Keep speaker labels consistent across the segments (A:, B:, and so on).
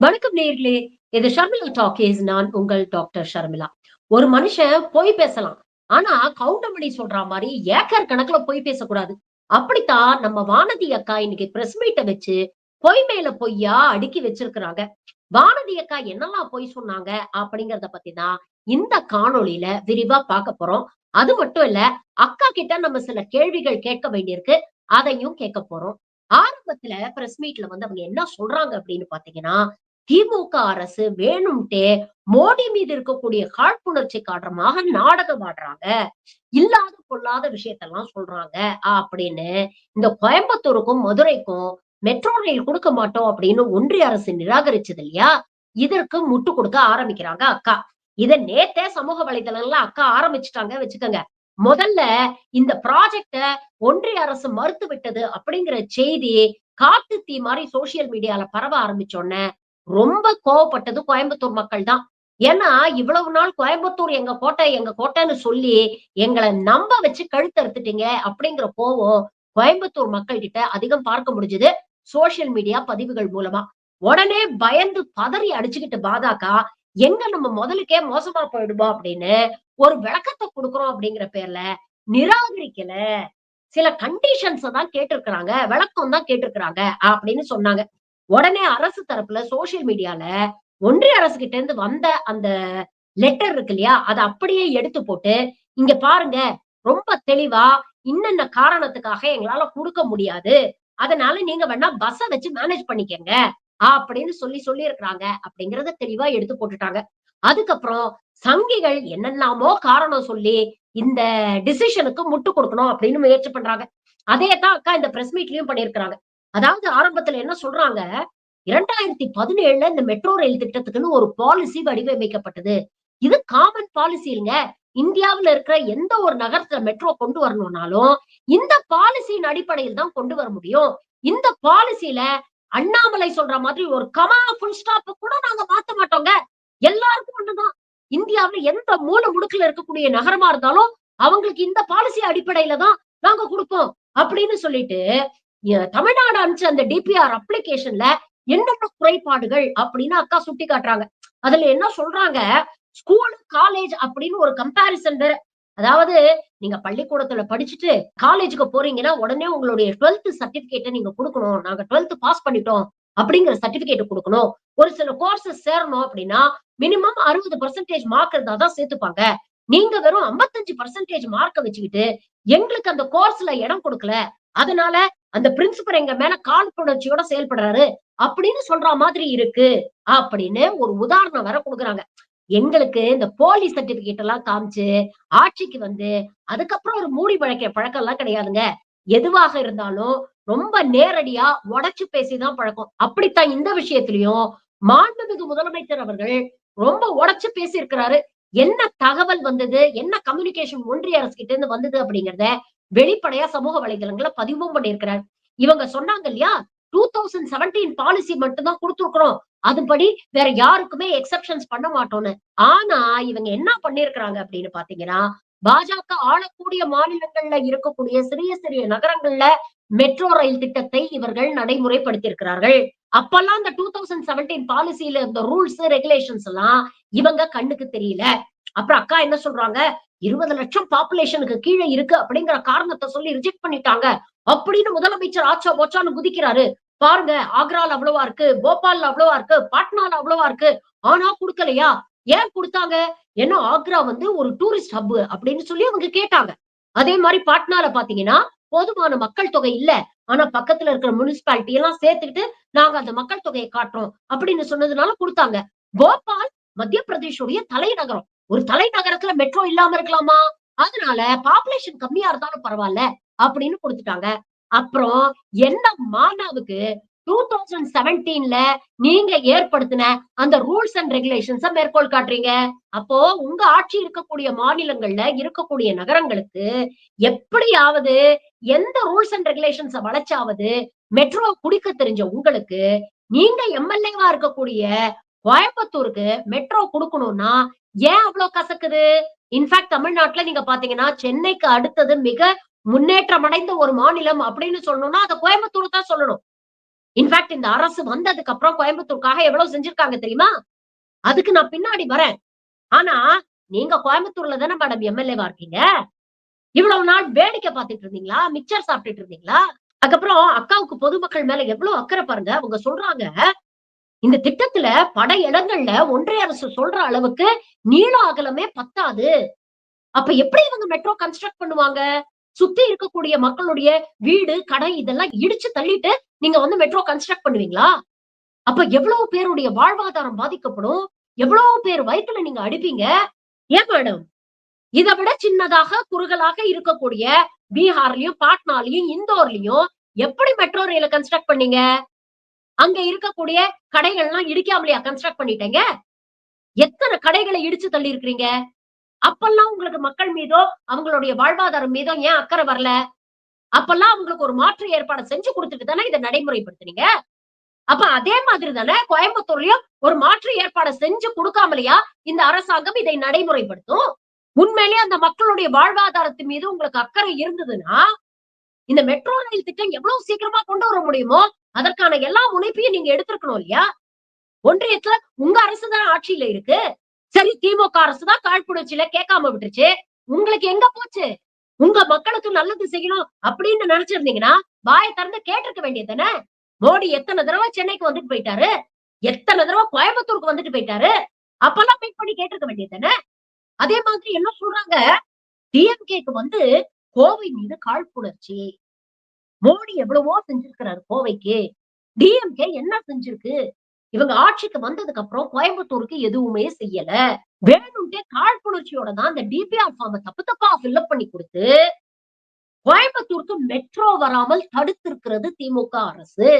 A: வணக்கம் நேர்களே. இது ஷர்மிளா டாக்கேஸ். நான் உங்கள் டாக்டர் ஷர்மிளா. ஒரு மனுஷன் பொய் பேசலாம். ஆனா கவுண்டமணி சொல்ற மாதிரி ஏக்கர் கணக்குல பொய் பேசக்கூடாது. அப்படித்தான் நம்ம வானதி அக்கா இன்னைக்கு பிரஸ் மீட்டை வச்சு பொய் மேல பொய்யா அடுக்கி வச்சிருக்கிறாங்க. வானதி அக்கா என்னெல்லாம் பொய் சொன்னாங்க அப்படிங்கறத பத்தி தான் இந்த காணொளியில விரிவா பார்க்க போறோம். அது மட்டும் இல்ல அக்கா கிட்ட நம்ம சில கேள்விகள் கேட்க வேண்டியிருக்கு. அதையும் கேட்க போறோம். ஆரம்பத்துல பிரஸ் மீட்ல வந்து அவங்க என்ன சொல்றாங்க அப்படின்னு பாத்தீங்கன்னா திமுக அரசு வேணும்ட்டே மோடி மீது இருக்கக்கூடிய காழ்ப்புணர்ச்சி காரணமாக நாடகம் ஆடுறாங்க. இல்லாத பொல்லாத விஷயத்தெல்லாம் சொல்றாங்க. அப்படின்னு இந்த கோயம்புத்தூருக்கும் மதுரைக்கும் மெட்ரோ ரயில் கொடுக்க மாட்டோம் அப்படின்னு ஒன்றிய அரசு நிராகரிச்சது இல்லையா? இதற்கு முட்டு கொடுக்க ஆரம்பிக்கிறாங்க அக்கா. இத நேத்தே சமூக வலைதளங்கள்ல அக்கா ஆரம்பிச்சுட்டாங்க வச்சுக்கோங்க. முதல்ல இந்த ப்ராஜெக்ட ஒன்றிய அரசு மறுத்து விட்டது அப்படிங்கிற செய்தி காட்டு தீ மாதிரி சோசியல் மீடியால பரவ ஆரம்பிச்சோன்ன ரொம்ப கோவப்பட்டது கோயம்புத்தூர் மக்கள் தான் ஏன்னா இவ்வளவு நாள் கோயம்புத்தூர் எங்க கோட்டை எங்க கோட்டைன்னு சொல்லி எங்களை நம்ப வச்சு கழுத்தறுத்துட்டீங்க அப்படிங்கிற கோவம் கோயம்புத்தூர் மக்கள் கிட்ட அதிகம் பார்க்க முடிஞ்சது சோசியல் மீடியா பதிவுகள் மூலமா. உடனே பயந்து பதறி அடிச்சுக்கிட்டு பாதாக்கா எங்க நம்ம முதலுக்கே மோசமா போயிடுவோம் அப்படின்னு ஒரு விளக்கத்தை கொடுக்குறோம் அப்படிங்கிற பேர்ல நிராகரிக்கல. சில கண்டிஷன்ஸ தான் கேட்டிருக்கிறாங்க விளக்கம் தான் கேட்டிருக்கிறாங்க அப்படின்னு சொன்னாங்க. உடனே அரசு தரப்புல சோசியல் மீடியால ஒன்றிய அரசு கிட்ட இருந்து வந்த அந்த லெட்டர் இருக்கு இல்லையா? அதை அப்படியே எடுத்து போட்டு இங்க பாருங்க ரொம்ப தெளிவா இன்னென்ன காரணத்துக்காக எங்களால கொடுக்க முடியாது. அதனால நீங்க வேணா பஸ்ஸ வச்சு மேனேஜ் பண்ணிக்கங்க. அப்படின்னு சொல்லி சொல்லி இருக்கிறாங்க அப்படிங்கறத தெளிவா எடுத்து போட்டுட்டாங்க. அதுக்கப்புறம் சங்கிகள் என்னெல்லாமோ காரணம் சொல்லி இந்த டிசிஷனுக்கு முட்டு கொடுக்கணும் அப்படின்னு முயற்சி பண்றாங்க. அதே தான் அக்கா இந்த பிரஸ் மீட்லயும் பண்ணிருக்கிறாங்க அதாவது ஆரம்பத்துல என்ன சொல்றாங்க? இரண்டாயிரத்தி பதினேழுல இந்த மெட்ரோ ரயில் திட்டத்துக்குன்னு ஒரு பாலிசி வடிவமைக்கப்பட்டது. இது காமன் பாலிசி இல்லைங்க இந்தியாவுல இருக்கிற எந்த ஒரு நகரத்துல மெட்ரோ கொண்டு வரணும்னாலும் இந்த பாலிசியின் அடிப்படையில் தான் கொண்டு வர முடியும். இந்த பாலிசியில அண்ணாமலை சொல்ற மாதிரி ஒரு கமா புல் ஸ்டாப் கூட நாங்க மாத்த மாட்டோங்க. எல்லாருக்கும் ஒண்ணுதான். இந்தியாவுல எந்த மூல முடுக்குல இருக்கக்கூடிய நகரமா இருந்தாலும் அவங்களுக்கு இந்த பாலிசி அடிப்படையில தான் நாங்க கொடுப்போம். அப்படின்னு சொல்லிட்டு தமிழ்நாடு அனுப்பிச்ச அந்த டிபிஆர் அப்ளிகேஷன்ல என்னென்ன குறைபாடுகள் அப்படின்னு அக்கா சுட்டி காட்டுறாங்க. அதுல என்ன சொல்றாங்க? ஸ்கூல் காலேஜ் அப்படின்னு ஒரு கம்பாரிசன் வேற. அதாவது நீங்க பள்ளிக்கூடத்துல படிச்சுட்டு காலேஜுக்கு போறீங்கன்னா உடனே உங்களுடைய டுவெல்த் சர்டிபிகேட்டை நீங்க கொடுக்கணும். நாங்க டுவெல்த் பாஸ் பண்ணிட்டோம் அப்படிங்கிற சர்டிபிகேட் கொடுக்கணும். ஒரு சில கோர்சஸ் சேரணும் அப்படின்னா மினிமம் அறுபது பர்சன்டேஜ் மார்க் இருந்தா தான் சேர்த்துப்பாங்க. நீங்க வெறும் ஐம்பத்தஞ்சு பர்சன்டேஜ் மார்க்கை வச்சுக்கிட்டு எங்களுக்கு அந்த கோர்ஸ்ல இடம் கொடுக்கல. அதனால அந்த பிரின்சிபல் எங்க மேல காழ்ப்புணர்ச்சியோட செயல்படுறாரு. அப்படின்னு சொல்ற மாதிரி இருக்கு. அப்படின்னு ஒரு உதாரணம் வர கொடுக்குறாங்க. எங்களுக்கு இந்த போலி சர்டிபிகேட் எல்லாம் காமிச்சு ஆட்சிக்கு வந்து அதுக்கப்புறம் ஒரு மூடி பழக்க பழக்கம் எல்லாம் கிடையாதுங்க. எதுவாக இருந்தாலும் ரொம்ப நேரடியா உடைச்சு பேசிதான் பழக்கம். அப்படித்தான் இந்த விஷயத்திலயும் மாண்புமிகு முதலமைச்சர் அவர்கள் ரொம்ப உடைச்சு பேசி இருக்கிறாரு என்ன தகவல் வந்தது? என்ன கம்யூனிகேஷன் ஒன்றிய அரசு கிட்ட இருந்து வந்தது அப்படிங்கறத வெளிப்படையா சமூக வலைதளங்களை பதிவும் பண்ணியிருக்கிறார். இவங்க சொன்னாங்க இல்லையா? டூ தௌசண்ட் செவன்டீன் பாலிசி மட்டும்தான் கொடுத்துருக்குறோம். அதுபடி வேற யாருக்குமே எக்ஸப்ஷன்ஸ் பண்ண மாட்டோம்னு. ஆனா இவங்க என்ன பண்ணிருக்கிறாங்க அப்படின்னு பாத்தீங்கன்னா பாஜக ஆளக்கூடிய மாநிலங்கள்ல இருக்கக்கூடிய சிறிய சிறிய நகரங்கள்ல மெட்ரோ ரயில் திட்டத்தை இவர்கள் நடைமுறைப்படுத்தி இருக்கிறார்கள் அப்பெல்லாம் இந்த டூ தௌசண்ட் செவன்டீன் பாலிசியில இருந்த ரூல்ஸ் ரெகுலேஷன்ஸ் எல்லாம் இவங்க கண்ணுக்கு தெரியல. அப்புறம் அக்கா என்ன சொல்றாங்க? இருபது லட்சம் பாப்புலேஷனுக்கு கீழே இருக்கு அப்படிங்கிற காரணத்தை சொல்லி ரிஜெக்ட் பண்ணிட்டாங்க. அப்படின்னு முதலமைச்சர் ஆச்சா போச்சான்னு குதிக்கிறாரு. பாருங்க ஆக்ரால அவ்வளவா இருக்கு போபால்ல அவ்வளவா இருக்கு பாட்னால அவ்வளவா இருக்கு. ஆனா குடுக்கலையா? ஏன் கொடுத்தாங்க? ஏன்னா ஆக்ரா வந்து ஒரு டூரிஸ்ட் ஹப் அப்படின்னு சொல்லி அவங்க கேட்டாங்க. அதே மாதிரி பாட்னால பாத்தீங்கன்னா போதுமான மக்கள் தொகை இல்ல. ஆனா பக்கத்துல இருக்கிற முனிசிபாலிட்டி எல்லாம் சேர்த்துக்கிட்டு நாங்க அந்த மக்கள் தொகையை காட்டுறோம் அப்படின்னு சொன்னதுனால கொடுத்தாங்க. போபால் மத்திய பிரதேஷோடைய தலைநகரம். ஒரு தலைநகரத்துல மெட்ரோ இல்லாம இருக்கலாமா? அதனால பாப்புலேஷன் கம்மியா இருந்தாலும் பரவாயில்ல அப்படின்னு கொடுத்துட்டாங்க. அப்புறம் என்ன மாணவுக்கு டூ தௌசண்ட் செவன்டீன்ல நீங்க ஏற்படுத்தின அந்த ரூல்ஸ் அண்ட் ரெகுலேஷன்ஸ மேற்கோள் காட்டுறீங்க. அப்போ உங்க ஆட்சி இருக்கக்கூடிய மாநிலங்கள்ல இருக்கக்கூடிய நகரங்களுக்கு எப்படியாவது எந்த ரூல்ஸ் அண்ட் ரெகுலேஷன்ஸ வளைச்சாவது மெட்ரோ குடிக்க தெரிஞ்ச உங்களுக்கு நீங்க எம்எல்ஏவா இருக்கக்கூடிய கோயம்புத்தூருக்கு மெட்ரோ கொடுக்கணும்னா ஏன் அவ்வளவு கசக்குது? இன்ஃபேக்ட் தமிழ்நாட்டுல நீங்க பாத்தீங்கன்னா சென்னைக்கு அடுத்தது மிக முன்னேற்றம் அடைந்த ஒரு மாநிலம் அப்படின்னு சொல்லணும்னா அதை கோயம்புத்தூர் தான் சொல்லணும். இன்ஃபேக்ட் இந்த அரசு வந்ததுக்கு அப்புறம் கோயம்புத்தூருக்காக எவ்வளவு செஞ்சிருக்காங்க தெரியுமா? அதுக்கு நான் பின்னாடி வரேன். ஆனா நீங்க கோயம்புத்தூர்ல தானே மேடம் எம்எல்ஏவா இருக்கீங்க? இவ்வளவு நாள் வேடிக்கை பார்த்துட்டு இருந்தீங்களா? மிக்சர் சாப்பிட்டுட்டு இருந்தீங்களா? அதுக்கப்புறம் அக்காவுக்கு பொதுமக்கள் மேல எவ்வளவு அக்கறை பாருங்க. அவங்க சொல்றாங்க இந்த திட்டத்துல பட இடங்கள்ல ஒன்றிய அரசு சொல்ற அளவுக்கு நீள அகலமே பத்தாது. அப்ப எப்படி இவங்க மெட்ரோ கன்ஸ்ட்ரக்ட் பண்ணுவாங்க? சுத்தி இருக்கக்கூடிய மக்களுடைய வீடு கடை இதெல்லாம் இடிச்சு தள்ளிட்டு நீங்க வந்து மெட்ரோ கன்ஸ்ட்ரக்ட் பண்ணுவீங்களா? அப்ப எவ்வளவு பேருடைய வாழ்வாதாரம் பாதிக்கப்படும்? எவ்வளவு பேர் வயிற்றுல நீங்க அடிப்பீங்க? ஏன் மேடம் இதை விட சின்னதாக குறுகலாக இருக்கக்கூடிய பீகார்லயும் பாட்னாலையும் இந்தோர்லயும் எப்படி மெட்ரோ ரயில கன்ஸ்ட்ரக்ட் பண்ணீங்க? அங்க இருக்கக்கூடிய கடைகள்லாம் இடிக்காமலையா கன்ஸ்ட்ரக்ட் பண்ணிட்டேங்க. எத்தனை கடைகளை இடிச்சு தள்ளி இருக்கிறீங்க அப்பெல்லாம் உங்களுக்கு மக்கள் மீதோ அவங்களுடைய வாழ்வாதாரம் மீதோ ஏன் அக்கறை வரல? அப்பெல்லாம் அவங்களுக்கு ஒரு மாற்று ஏற்பாடு செஞ்சு கொடுத்துட்டு தானே இதை நடைமுறைப்படுத்துனீங்க? அப்ப அதே மாதிரி தானே கோயம்புத்தூர்லயும் ஒரு மாற்று ஏற்பாடு செஞ்சு கொடுக்காமலையா இந்த அரசாங்கம் இதை நடைமுறைப்படுத்தும்? உண்மையிலேயே அந்த மக்களுடைய வாழ்வாதாரத்து மீது உங்களுக்கு அக்கறை இருந்ததுன்னா இந்த மெட்ரோ ரயில் திட்டம் எவ்வளவு சீக்கிரமா கொண்டு வர முடியுமோ? அதற்கான எல்லா முனைப்பையும் நீங்க எடுத்திருக்கணும் இல்லையா? ஒன்றியத்துல உங்க அரசுதான் ஆட்சியில இருக்கு. சரி திமுக அரசுதான் காழ்ப்புணர்ச்சியில கேட்காம விட்டுருச்சு. உங்களுக்கு எங்க போச்சு? உங்க மக்களுக்கு நல்லது செய்யணும் அப்படின்னு நினைச்சிருந்தீங்கன்னா வாயை திறந்து கேட்டிருக்க வேண்டியதுதானே மோடி எத்தனை தடவை சென்னைக்கு வந்துட்டு போயிட்டாரு? எத்தனை தடவை கோயம்புத்தூருக்கு வந்துட்டு போயிட்டாரு? அப்பெல்லாம் மீட் பண்ணி கேட்டிருக்க வேண்டியதுதானே அதே மாதிரி என்ன சொல்றாங்க? டிஎம்கேக்கு வந்து கோவை மீது காழ்ப்புணர்ச்சி. மோடி எவ்வளவோ செஞ்சிருக்கிறாரு கோவைக்கு. டிஎம்கே என்ன செஞ்சிருக்கு? இவங்க ஆட்சிக்கு வந்ததுக்கு அப்புறம் கோயம்புத்தூருக்கு எதுவுமே செய்யல. வேணும்ட்டே காழ்ப்புணர்ச்சியோட தான் இந்த டிபிஆர் ஃபார்ம் தப்பு தப்பா ஃபில்அப் பண்ணி கொடுத்து கோயம்புத்தூருக்கு மெட்ரோ வராமல் தடுத்திருக்கிறது திமுக அரசு.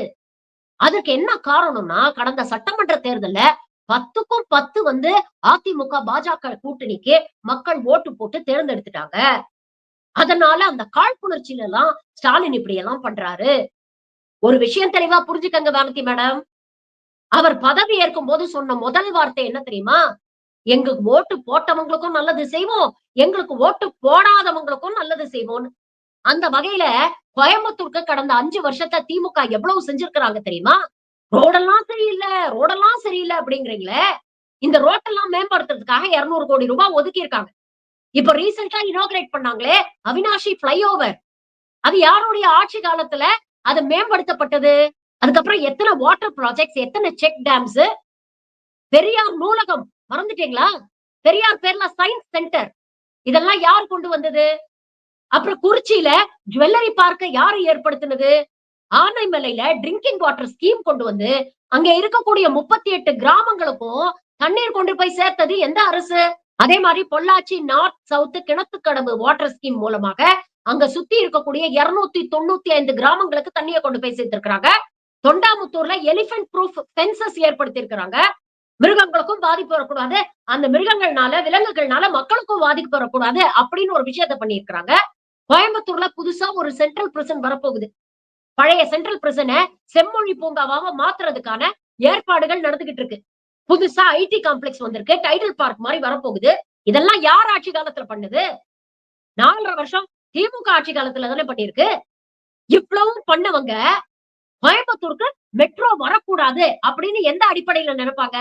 A: அதுக்கு என்ன காரணம்னா கடந்த சட்டமன்ற தேர்தல்ல பத்துக்கும் பத்து வந்து அதிமுக பாஜக கூட்டணிக்கு மக்கள் ஓட்டு போட்டு தேர்ந்தெடுத்துட்டாங்க. அதனால அந்த காழ்ப்புணர்ச்சியில எல்லாம் ஸ்டாலின் இப்படி எல்லாம் பண்றாரு. ஒரு விஷயம் தெளிவா புரிஞ்சுக்கங்க வானதி மேடம். அவர் பதவி ஏற்கும் போது சொன்ன முதல் வார்த்தை என்ன தெரியுமா? எங்களுக்கு ஓட்டு போட்டவங்களுக்கும் நல்லது செய்வோம் எங்களுக்கு ஓட்டு போடாதவங்களுக்கும் நல்லது செய்வோம்னு. அந்த வகையில கோயம்புத்தூருக்கு கடந்த அஞ்சு வருஷத்தை திமுக எவ்வளவு செஞ்சிருக்கிறாங்க தெரியுமா? ரோடெல்லாம் சரியில்லை ரோடெல்லாம் சரியில்லை அப்படிங்கிறீங்களே. இந்த ரோட்டெல்லாம் மேம்படுத்துறதுக்காக இருநூறு கோடி ரூபாய் ஒதுக்கி இருக்காங்க இப்ப ரீசெண்டா இனாகிரேட் பண்ணாங்களே அவினாஷி பிளைஓவர் அது யாருடைய ஆட்சி காலத்துல அது மேம்படுத்தப்பட்டது? அதுக்கப்புறம் எத்தனை வாட்டர் ப்ராஜெக்ட்ஸ் எத்தனை செக் டேம்ஸ் பெரியார் நூலகம் மறந்துட்டீங்களா? பெரியார் பேர்ல சயின்ஸ் சென்டர் இதெல்லாம் யார் கொண்டு வந்தது? அப்புறம் குறிச்சியில ஜுவல்லரி பார்க்க யாரு ஏற்படுத்தினது? ஆனைமலையில ட்ரிங்கிங் வாட்டர் ஸ்கீம் கொண்டு வந்து அங்க இருக்கக்கூடிய முப்பத்தி எட்டு கிராமங்களுக்கும் தண்ணீர் கொண்டு போய் சேர்த்தது எந்த அரசு? அதே மாதிரி Pollachi north south Kinathukadavu water scheme மூலமாக அங்க சுத்தி இருக்கக்கூடிய இருநூத்தி தொண்ணூத்தி ஐந்து கிராமங்களுக்கு தண்ணியை கொண்டு போய் சேர்த்திருக்கிறாங்க. தொண்டாமுத்தூர்ல எலிபென்ட் ப்ரூஃப் பென்சஸ் ஏற்படுத்தி இருக்கிறாங்க மிருகங்களுக்கும் பாதிப்பு வரக்கூடாது. அந்த மிருகங்கள்னால விலங்குகள்னால மக்களுக்கும் பாதிப்பு வரக்கூடாது அப்படின்னு ஒரு விஷயத்த பண்ணியிருக்கிறாங்க. கோயம்புத்தூர்ல புதுசா ஒரு சென்ட்ரல் பிரசன் வரப்போகுது. பழைய சென்ட்ரல் பிரசனை செம்மொழி பூங்காவாக மாத்துறதுக்கான ஏற்பாடுகள் நடந்துகிட்டு இருக்கு. புதுசா ஐடி காம்ப்ளெக்ஸ் வந்திருக்கு. டைட்டில் பார்க் மாதிரி வரப்போகுது. இதெல்லாம் யார் ஆட்சி காலத்துல பண்ணுது? நாலரை வருஷம் திமுக ஆட்சி காலத்துல தானே பண்ணிருக்கு இவ்வளவும் பண்ணவங்க கோயம்புத்தூருக்கு மெட்ரோ வரக்கூடாது அப்படின்னு எந்த அடிப்படையில நினைப்பாங்க?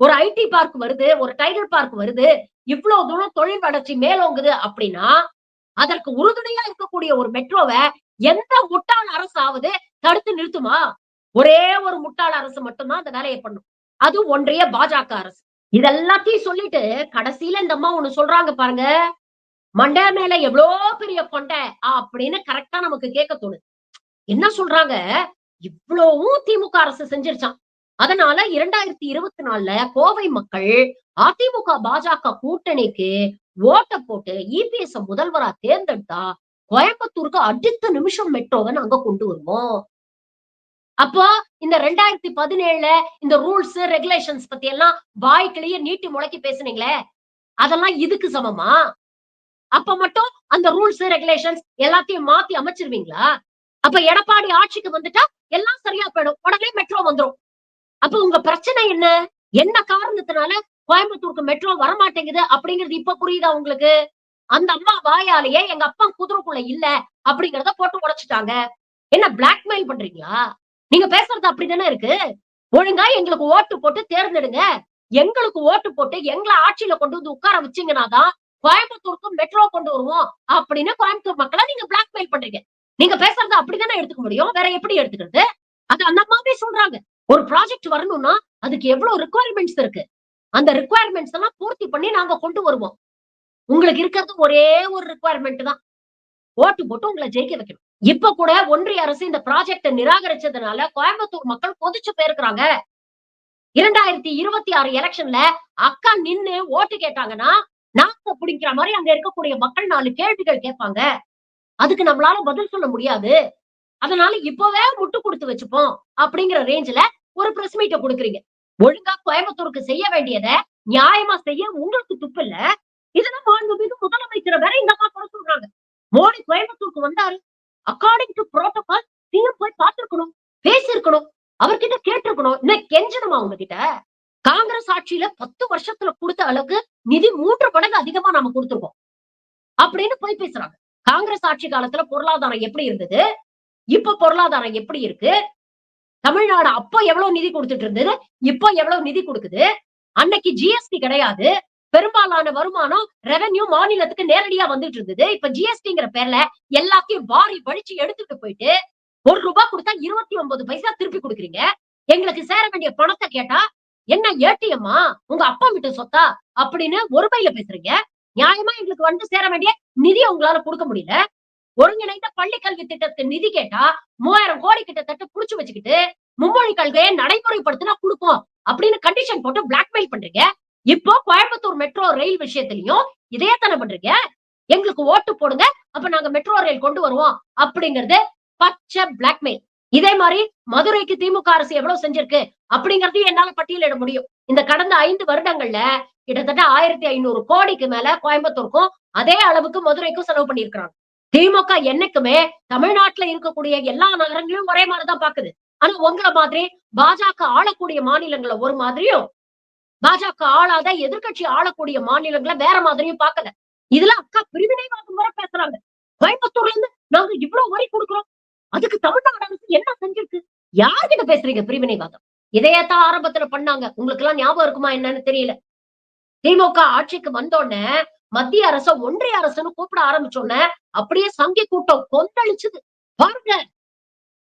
A: ஒரு ஐடி பார்க் வருது ஒரு டைட்டில் பார்க் வருது இவ்வளவு தூரம் தொழில் வளர்ச்சி மேலோங்குது அப்படின்னா அதற்கு உறுதுணையா இருக்கக்கூடிய ஒரு மெட்ரோவை எந்த முட்டாள் அரசாவது தடுத்து நிறுத்துமா? ஒரே ஒரு முட்டாள் அரசு மட்டும்தான் அந்த வேலையை பண்ணும். அது ஒன்றிய பாஜக அரசு. இதெல்லாத்தையும் சொல்லிட்டு கடைசியில இந்த அம்மா ஒண்ணு சொல்றாங்க பாருங்க மண்டே மேல எவ்வளோ பெரிய கொண்டை அப்படின்னு கரெக்டா நமக்கு கேட்க தோணுது. என்ன சொல்றாங்க? இவ்வளவும் திமுக அரசு செஞ்சிருச்சான் அதனால இரண்டாயிரத்தி இருபத்தி நாலுல கோவை மக்கள் அதிமுக பாஜக கூட்டணிக்கு ஓட்ட போட்டு இபிஎஸ் முதல்வரா தேர்ந்தெடுத்தா கோயம்புத்தூருக்கு அடுத்த நிமிஷம் மெட்ரோவை நாங்க கொண்டு வருவோம். அப்போ இந்த ரெண்டாயிரத்தி பதினேழுல இந்த ரூல்ஸ் ரெகுலேஷன்ஸ் பத்தி எல்லாம் வாய்க்கிலேயே நீட்டி முளைக்கி பேசுனீங்களே அதெல்லாம் இதுக்கு சமமா? அப்ப மட்டும் அந்த ரூல்ஸ் ரெகுலேஷன்ஸ் எல்லாத்தையும் மாத்தி அமைச்சிருவீங்களா? அப்ப எடப்பாடி ஆட்சிக்கு வந்துட்டா எல்லாம் சரியா போயிடும். உடனே மெட்ரோ வந்துரும். அப்ப உங்க பிரச்சனை என்ன? என்ன காரணத்தினால கோயம்புத்தூருக்கு மெட்ரோ வரமாட்டேங்குது அப்படிங்கிறது இப்ப புரியுதா உங்களுக்கு? அந்த அம்மா வாயாலேயே எங்க அப்பா குதிரைக்குள்ள இல்ல அப்படிங்கறத போட்டு உடைச்சிட்டாங்க. என்ன பிளாக்மெயில் பண்றீங்களா? நீங்க பேசுறது அப்படித்தானே இருக்கு? ஒழுங்கா எங்களுக்கு ஓட்டு போட்டு தேர்ந்தெடுங்க. எங்களுக்கு ஓட்டு போட்டு எங்களை ஆட்சியில கொண்டு வந்து உட்கார வச்சீங்கன்னாதான் கோயம்புத்தூருக்கும் மெட்ரோ கொண்டு வருவோம் அப்படின்னு கோயம்புத்தூர் மக்களை நீங்க பிளாக்மெயில் பண்றீங்க. நீங்க பேசுறது அப்படித்தானே எடுத்துக்க முடியும்? வேற எப்படி எடுத்துக்கிறது? அது அந்த அம்மாவே சொல்றாங்க. ஒரு ப்ராஜெக்ட் வரணும்னா அதுக்கு எவ்வளவு ரிக்குவயர்மெண்ட்ஸ் இருக்கு? அந்த ரிக்குவயர்மெண்ட்ஸ் எல்லாம் பூர்த்தி பண்ணி நாங்க கொண்டு வருவோம். உங்களுக்கு இருக்கிறது ஒரே ஒரு ரிக்குவயர்மெண்ட் தான். ஓட்டு போட்டு உங்களை ஜெயிக்க வைக்கணும். இப்ப கூட ஒன்றிய அரசு இந்த ப்ராஜெக்ட நிராகரிச்சதுனால கோயம்புத்தூர் மக்கள் கொதிச்சு போயிருக்கிறாங்க. இரண்டாயிரத்தி இருபத்தி ஆறு எலெக்ஷன்ல அக்கா நின்னு ஓட்டு கேட்டாங்கன்னா நாக்க பிடிக்கிற மாதிரி அங்க இருக்கக்கூடிய மக்கள் நாலு கேள்விகள் கேட்பாங்க. அதுக்கு நம்மளால பதில் சொல்ல முடியாது. அதனால இப்பவே முட்டு கொடுத்து வச்சுப்போம் அப்படிங்கிற ரேஞ்சில ஒரு பிரஸ் மீட்டை கொடுக்குறீங்க. ஒழுங்கா கோயம்புத்தூருக்கு செய்ய வேண்டியதை நியாயமா செய்ய உங்களுக்கு துப்பு இல்ல. இதுதான் மாண்புமிகு முதலமைச்சரை வேற இந்த அம்மா குறை சொல்றாங்க. மோடி கோயம்புத்தூருக்கு வந்தாரு. அக்கார்டிங் டு ப்ரோட்டோகால் சிஎம் போய் பார்த்திருக்கணும் பேசியிருக்கணும் அவர்கிட்ட கேட்டிருக்கணும். என்ன கெஞ்சணுமா உங்ககிட்ட? காங்கிரஸ் ஆட்சியில பத்து வருஷத்துல கொடுத்த அளவுக்கு நிதி மூன்று மடங்கு அதிகமா நாம கொடுத்திருக்கோம். அப்படின்னு போய் பேசுறாங்க. காங்கிரஸ் ஆட்சி காலத்துல பொருளாதாரம் எப்படி இருந்தது? இப்ப பொருளாதாரம் எப்படி இருக்கு? தமிழ்நாடு அப்ப எவ்வளவு நிதி கொடுத்துட்டு இருந்தது? இப்போ எவ்வளவு நிதி கொடுக்குது? அன்னைக்கு ஜிஎஸ்டி கிடையாது. பெரும்பாலான வருமானம் ரெவென்யூ மாநிலத்துக்கு நேரடியா வந்துட்டு இருந்தது. இப்ப ஜிஎஸ்டிங்கிற பேர்ல எல்லாத்தையும் வாரி வழிச்சு எடுத்துட்டு போயிட்டு ஒரு ரூபாய் கொடுத்தா இருபத்தி ஒன்பது பைசா திருப்பி கொடுக்குறீங்க. எங்களுக்கு சேர வேண்டிய பணத்தை கேட்டா என்ன ஏடிஎம்மா? உங்க அப்பா வீட்டு சொத்தா? அப்படின்னு ஒரு பையில பேசுறீங்க. நியாயமா எங்களுக்கு வந்து சேர வேண்டிய நிதியை உங்களால கொடுக்க முடியல. ஒருங்கிணைந்த பள்ளி கல்வி திட்டத்துக்கு நிதி கேட்டா மூவாயிரம் கோடி கிட்டத்தட்ட புடிச்சு வச்சுக்கிட்டு மும்மொழி கல்வியை நடைமுறைப்படுத்தினா கொடுப்போம் அப்படின்னு கண்டிஷன் போட்டு பிளாக்மெயில் பண்றீங்க. இப்போ கோயம்புத்தூர் மெட்ரோ ரயில் விஷயத்திலையும் இதே தானே பண்றீங்க. எங்களுக்கு ஓட்டு போடுங்க. அப்ப நாங்க மெட்ரோ ரயில் கொண்டு வருவோம் அப்படிங்கறது பச்சை பிளாக்மெயில் இதே மாதிரி மதுரைக்கு திமுக அரசு எவ்வளவு செஞ்சிருக்கு அப்படிங்கறதையும் என்னால பட்டியலிட முடியும். இந்த கடந்த ஐந்து வருடங்கள்ல கிட்டத்தட்ட ஆயிரத்தி ஐநூறு கோடிக்கு மேல கோயம்புத்தூருக்கும் அதே அளவுக்கு மதுரைக்கும் செலவு பண்ணியிருக்கிறாங்க. திமுக என்னைக்குமே தமிழ்நாட்டுல இருக்கக்கூடிய எல்லா நகரங்களையும் ஒரே மாதிரிதான் பாக்குது ஆனா உங்களை மாதிரி பாஜக ஆளக்கூடிய மாநிலங்களை ஒரு மாதிரியும் பாஜக ஆளாத எதிர்க்கட்சி ஆளக்கூடிய மாநிலங்களை வேற மாதிரியும் பாக்கல இதுல அக்கா பிரிவினைவாதம் வர பேசுறாங்க. கோயம்புத்தூர்ல இருந்து நாங்க இவ்வளவு வரி கொடுக்குறோம். அதுக்கு தமிழ்நாடு அரசு என்ன செஞ்சிருக்கு? யார்கிட்ட பேசுறீங்க பிரிவினைவாதம்? இதையத்தான் ஆரம்பத்துல பண்ணாங்க. உங்களுக்கு எல்லாம் ஞாபகம் இருக்குமா என்னன்னு தெரியல. திமுக ஆட்சிக்கு வந்தோடனே மத்திய அரச ஒன்றிய அரசுன்னு கூப்பிட ஆரம்பிச்சோடனே அப்படியே சங்கி கூட்டம் கொந்தளிச்சுது. பாருங்க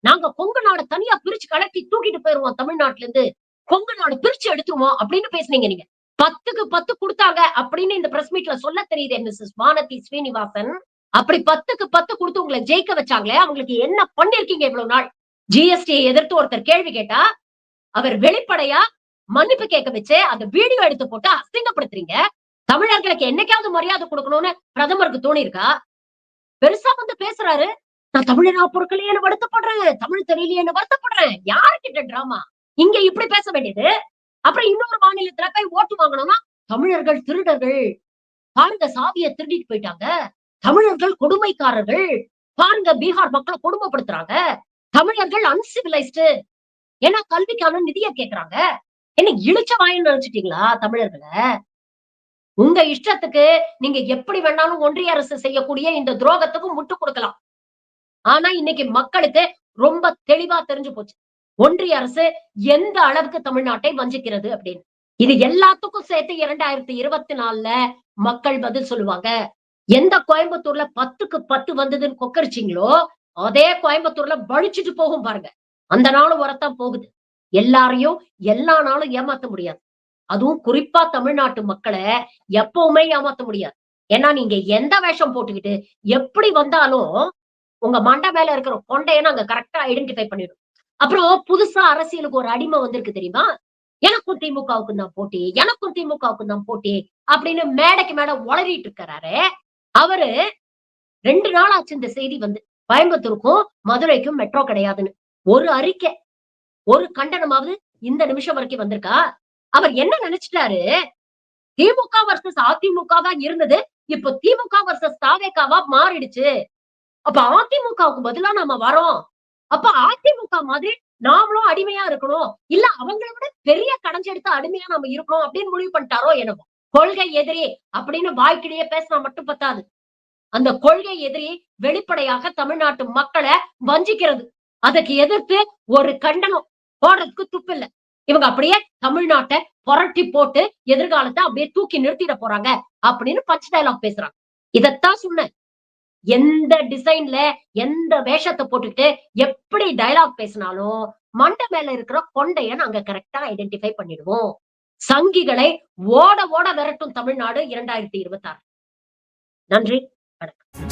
A: நாங்க கொங்கு நாடு தனியா பிரிச்சு கலக்கி தூக்கிட்டு போயிருவோம் தமிழ்நாட்டுல இருந்து. கொங்கு நாடு பிரிச்சு எடுத்துருவோம் அப்படின்னு பேசுனீங்க நீங்க. பத்துக்கு பத்து கொடுத்தாங்க அப்படின்னு இந்த பிரஸ் மீட்ல சொல்ல தெரியுது மிஸ்ஸஸ் வானதி ஸ்ரீனிவாசன். அப்படி பத்துக்கு பத்து கொடுத்து உங்களை ஜெயிக்க வச்சாங்களே அவங்களுக்கு என்ன பண்ணிருக்கீங்க இவ்வளவு நாள்? ஜிஎஸ்டியை எதிர்த்து ஒருத்தர் கேள்வி கேட்டா அவர் வெளிப்படையா மன்னிப்பு கேட்க வச்சு அந்த வீடியோ எடுத்து போட்டு அசிங்கப்படுத்துறீங்க. தமிழர்களுக்கு என்னைக்காவது மரியாதை கொடுக்கணும்னு பிரதமருக்கு தோணிருக்கா பெருசா வந்து பேசுறாரு. நான் தமிழனா பொருட்களே வருத்தப்படுறேன் தமிழ் தெரியலையே வருத்தப்படுறேன்? யாருக்கிட்ட டிராமா இங்க இப்படி பேச வேண்டியது. அப்புறம் இன்னொரு மாநிலத்துல போய் ஓட்டு வாங்கணும்னா தமிழர்கள் திருடர்கள். பாருங்க சாவிய திருடிட்டு போயிட்டாங்க. தமிழர்கள் கொடுமைக்காரர்கள். பாருங்க பீகார் மக்களை கொடுமைப்படுத்துறாங்க. தமிழர்கள் அன்சிவிலைஸ்டு ஏன்னா கல்விக்கான நிதிய கேக்குறாங்க. என்ன இழிச்ச வாயின்னு நினைச்சிட்டீங்களா தமிழர்களை? உங்க இஷ்டத்துக்கு நீங்க எப்படி வேணாலும் ஒன்றிய அரசு செய்யக்கூடிய இந்த துரோகத்துக்கும் முட்டு கொடுக்கலாம். ஆனா இன்னைக்கு மக்களுக்கு ரொம்ப தெளிவா தெரிஞ்சு போச்சு. ஒன்றிய அரசு எந்த அளவுக்கு தமிழ்நாட்டை வஞ்சிக்கிறது அப்படின்னு. இது எல்லாத்துக்கும் சேர்த்து இரண்டாயிரத்தி இருபத்தி நாலுல மக்கள் பதில் சொல்லுவாங்க. எந்த கோயம்புத்தூர்ல பத்துக்கு பத்து வந்ததுன்னு கொக்கரிச்சிங்களோ அதே கோயம்புத்தூர்ல வலிச்சுட்டு போகும் பாருங்க. அந்த நாளும் வரத்தான் போகுது. எல்லாரையும் எல்லா நாளும் ஏமாத்த முடியாது. அதுவும் குறிப்பா தமிழ்நாட்டு மக்களை எப்பவுமே ஏமாத்த முடியாது. ஏன்னா நீங்க எந்த வேஷம் போட்டுக்கிட்டு எப்படி வந்தாலும் உங்க மண்டை மேல இருக்கிற கொண்டையை நாங்க கரெக்டா ஐடென்டிஃபை பண்ணிடும் அப்புறம் புதுசா அரசியலுக்கு ஒரு அடிமை வந்திருக்கு தெரியுமா? எனக்கும் திமுகவுக்கு தான் போட்டி எனக்கும் திமுகவுக்கு தான் போட்டி அப்படின்னு மேடைக்கு மேடை உளறிட்டு இருக்கிறாரு. அவரு ரெண்டு நாள் ஆச்சு இந்த செய்தி வந்து கோயம்புத்தூருக்கும் மதுரைக்கும் மெட்ரோ கிடையாதுன்னு. ஒரு அறிக்கை ஒரு கண்டனமாவது இந்த நிமிஷம் வரைக்கும் வந்திருக்கா? அவர் என்ன நினைச்சிட்டாரு? திமுக வர்சஸ் அதிமுகவா இருந்தது இப்போ திமுக வர்சஸ் தாவேக்காவா மாறிடுச்சு. அப்ப அதிமுகவுக்கு பதிலா நாம வரோம். அப்ப அதிமுக மாதிரி நாமளும் அடிமையா இருக்கணும். இல்ல அவங்களை விட பெரிய கடைஞ்செடுத்து அடிமையா நம்ம இருக்கணும் அப்படின்னு முடிவு பண்ணிட்டாரோ என்னமோ. கொள்கை எதிரி அப்படின்னு வாய்க்கிடையே பேசினா மட்டும் பத்தாது. அந்த கொள்கை எதிரி வெளிப்படையாக தமிழ்நாட்டு மக்களை வஞ்சிக்கிறது. அதுக்கு எதிர்த்து ஒரு கண்டனம் போடுறதுக்கு துப்பு இல்லை. இவங்க அப்படியே தமிழ்நாட்டை புரட்டி போட்டு எதிர்காலத்தை அப்படியே தூக்கி நிறுத்திட போறாங்க அப்படின்னு பஞ்ச் டயலாக் பேசுறாங்க. இதத்தான் சொன்னேன். எந்த டிசைன்ல எந்த வேஷத்தை போட்டுக்கிட்டு எப்படி டயலாக் பேசினாலும் மண்டை மேல இருக்கிற கொண்டைய நாங்க கரெக்டா ஐடென்டிஃபை பண்ணிடுவோம். சங்கிகளை ஓட ஓட விரட்டும் தமிழ்நாடு இரண்டாயிரத்தி இருபத்தி ஆறு நன்றி வணக்கம்.